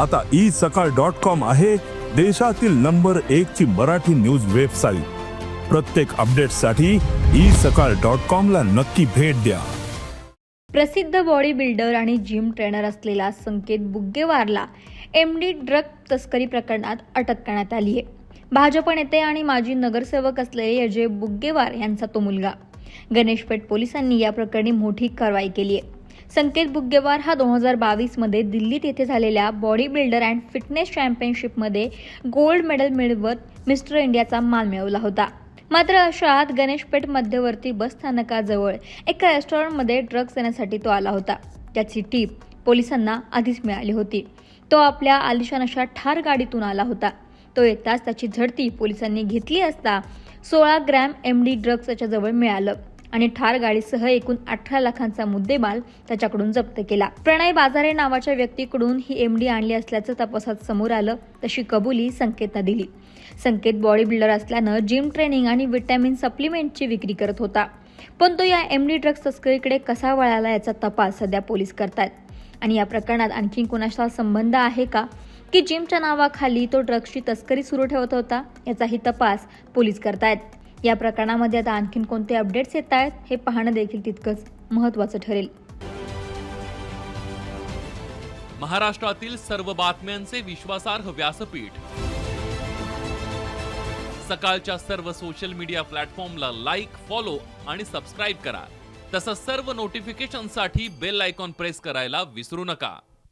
आता ई सकाळ dot com आहे देशातील नंबर एक ची मराठी न्यूज वेबसाईट. प्रत्येक अपडेटसाठी ई सकाळ डॉट कॉम ला नक्की भेट द्या. प्रसिद्ध बॉडी बिल्डर आणि जिम ट्रेनर असलेला संकेत बुग्गेवारला एम डी ड्रग तस्करी प्रकरणात अटक करण्यात आली आहे. भाजप नेते आणि माजी नगरसेवक असलेले अजय बुग्गेवार यांचा तो मुलगा. गणेशपेठ पोलिसांनी या प्रकरणी मोठी कारवाई केली आहे. संकेत बुग्गेवार हा दोन हजार बावीसमध्ये दिल्लीत येथे झालेल्या बॉडी बिल्डर अँड फिटनेस चॅम्पियनशिपमध्ये गोल्ड मेडल मिळवत मिस्टर इंडियाचा मान मिळवला होता. मात्र अशात गणेशपेठ मध्यवर्ती बस स्थानकाजवळ एका रेस्टॉरंटमध्ये ड्रग्ज देण्यासाठी तो आला होता. त्याची टीप पोलिसांना आधीच मिळाली होती. तो आपल्या आलिशान अशा ठार गाडीतून आला होता. तो येताच त्याची झडती पोलिसांनी घेतली असता सोळा ग्रॅम एम डी ड्रग्ज त्याच्याजवळ मिळालं. आणि ठार गाडीसह एकूण अठरा लाखांचा मुद्देमाल त्याच्याकडून जप्त केला. प्रणय बाजारे नावाच्या व्यक्तीकडून ही एमडी आणली असल्याचं तपासात समोर आलं तशी कबुली संकेतनं दिली. संकेत बॉडी बिल्डर असल्यानं जिम ट्रेनिंग आणि विटॅमिन सप्लिमेंटची विक्री करत होता. पण तो या एमडी ड्रग्ज तस्करीकडे कसा वळाला याचा तपास सध्या पोलीस करतायत. आणि या प्रकरणात आणखी कोणाचा संबंध आहे का? की जिमच्या नावाखाली तो ड्रग्सची तस्करी सुरू ठेवत होता? याचाही तपास पोलीस करतायत. या प्रकरणामध्ये आता आणखीन कोणते अपडेट्स येत आहेत हे पाहणं देखील तितकंच महत्त्वाचं ठरेल. महाराष्ट्रातील सर्व बातम्यांचे विश्वासार्ह व्यासपीठ. सकाळच्या सर्व सोशल मीडिया प्लॅटफॉर्मला लाईक फॉलो आणि सबस्क्राईब करा. तसंच सर्व नोटिफिकेशनसाठी बेल आयकॉन प्रेस करायला विसरू नका.